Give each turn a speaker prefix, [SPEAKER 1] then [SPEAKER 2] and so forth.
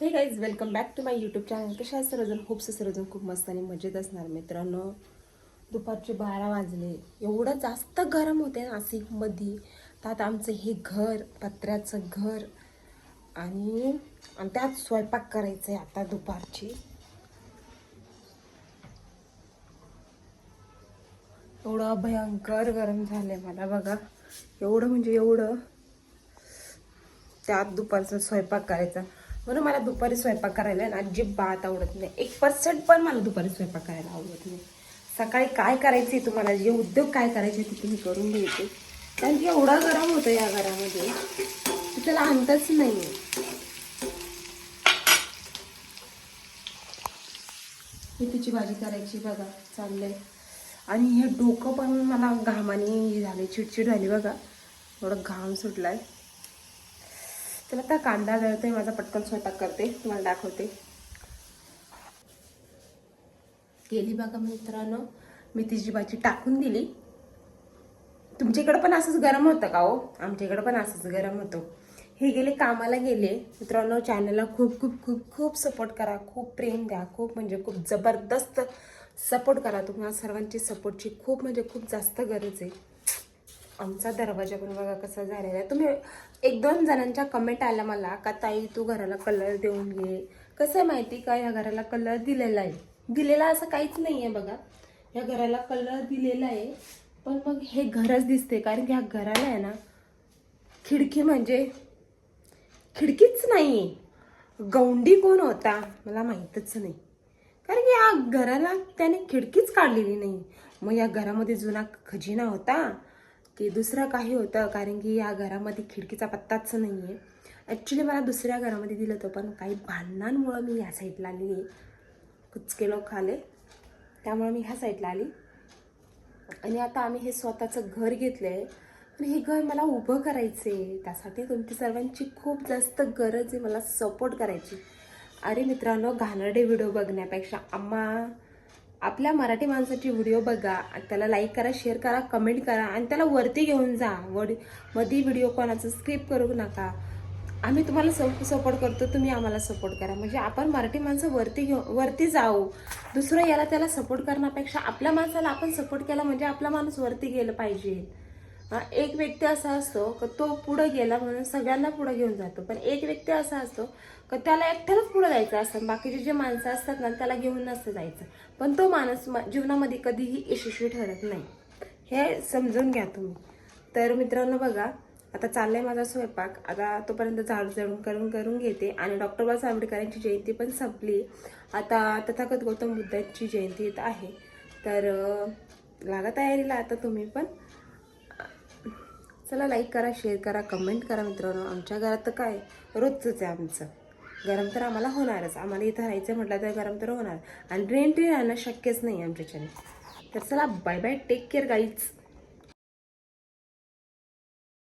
[SPEAKER 1] Hey guys welcome back to my YouTube channel कशा आहेत सर्वजण? खूप सर्वजण खूप मस्त आणि मजेत असणार मित्रांनो. दुपारचे बारा वाजले. एवढं जास्त गरम होते नाशिकमध्ये. त्यात आमचं हे घर पत्र्याचं घर आणि त्यात स्वयंपाक करायचं आहे आता दुपारची. एवढं भयंकर गरम झालंय मला बघा. एवढं म्हणजे एवढं. त्यात दुपारचा स्वयंपाक करायचा. म्हणून मला दुपारी स्वयंपाक करायला ना अजिबात आवडत नाही. एक पर्सेंट पण मला दुपारी स्वयंपाक करायला आवडत नाही. सकाळी काय करायचे तुम्हाला? जे उद्योग काय करायचे ते तुम्ही करून घ्यायचे. कारण की एवढा गरम होतं या घरामध्ये की त्याला अंतच नाही मेथीची भाजी करायची बघा चाललंय. आणि हे डोकं पण मला घामाने हे झाले चिडचिड झाली बघा. थोडं घाम सुटलाय. चला आता कांदा जळतोय माझा पटकन स्वयंपाक करते तुम्हाला दाखवते. केली बघा मित्रांनो मेथीची भाजी टाकून दिली. तुमच्याकडं पण असंच गरम होतं का हो? आमच्याकडं पण असंच गरम होतं. हे गेले कामाला गेले. मित्रांनो चॅनलला खूप खूप खूप खूप सपोर्ट करा. खूप प्रेम द्या. खूप म्हणजे खूप जबरदस्त सपोर्ट करा. तुम्हाला सर्वांची सपोर्टची खूप म्हणजे खूप जास्त गरज आहे. आमचा दरवाजा पण बघा कसा झालेला आहे. तुम्ही एक दोन जणांच्या कमेंट आल्या मला का ताई तू घराला कलर देऊन घे. कसं आहे माहिती का? या घराला कलर दिलेला आहे. दिलेला असं काहीच नाही आहे बघा. ह्या घराला कलर दिलेला आहे. पण मग हे घरच दिसते कारण की ह्या घराला आहे ना खिडकी म्हणजे खिडकीच नाही गौंडी कोण होता? मला माहीतच नाही. कारण की या घराला त्याने खिडकीच काढलेली नाही. मग या घरामध्ये जुना खजिना होता. की दुसरं काही होतं कारण की या घरामध्ये खिडकीचा पत्ताच नाही आहे ॲक्च्युली मला दुसऱ्या घरामध्ये दिलं होतं पण काही भांडणांमुळं मी ह्या साईडला आलेली आहे कुचके लोक आले त्यामुळे मी ह्या साईडला आली. आणि आता आम्ही हे स्वतःचं घर घेतलं आहे आणि हे घर मला उभं करायचं आहे त्यासाठी तुमची सर्वांची खूप जास्त गरज आहे मला सपोर्ट करायची. अरे मित्रांनो घाणरडे व्हिडिओ बघण्यापेक्षा आम्हा आपल्या मराठी माणसाची व्हिडिओ बघा आणि त्याला लाईक करा शेअर करा कमेंट करा आणि त्याला वरती घेऊन जा. वडमध्ये व्हिडिओ कोणाचं स्क्रिप्ट करू नका. आम्ही तुम्हाला सप सपोर्ट करतो तुम्ही आम्हाला सपोर्ट करा. म्हणजे आपण मराठी माणसं वरती घेऊ वरती जाऊ. दुसरं याला त्याला सपोर्ट करण्यापेक्षा आपल्या माणसाला आपण सपोर्ट केला म्हणजे आपला माणूस वरती गेलं पाहिजे. एक व्यक्ती असा असतो का तो पुढं गेला म्हणून सगळ्यांना पुढं घेऊन जातो. पण एक व्यक्ती असा असतो का त्याला एकट्यालाच पुढं जायचं असतं. बाकीचे जे माणसं असतात ना त्याला घेऊन नसतं जायचं. पण तो माणूस जीवनामध्ये कधीही यशस्वी ठरत नाही. हे समजून घ्या तुम्ही. तर मित्रांनो बघा आता चाललाय माझा स्वयंपाक. आता तोपर्यंत झाडू जळून करून करून घेते. आणि डॉक्टर बाबासाहेब आंबेडकरांची जयंती पण संपली. आता तथागत गौतम बुद्धांची जयंती येत आहे. तर लागा तयारीला आता तुम्ही पण. चला लाईक करा शेअर करा कमेंट करा मित्रांनो. आमच्या घरात तर काय? रोजचंच आहे आमचं. गरम तर आम्हाला होणारच. आम्हाला इथं राहायचं म्हटलं तर गरम तर होणार. आणि रेंट राहणं शक्यच नाही आमच्या तर चला bye bye take care guys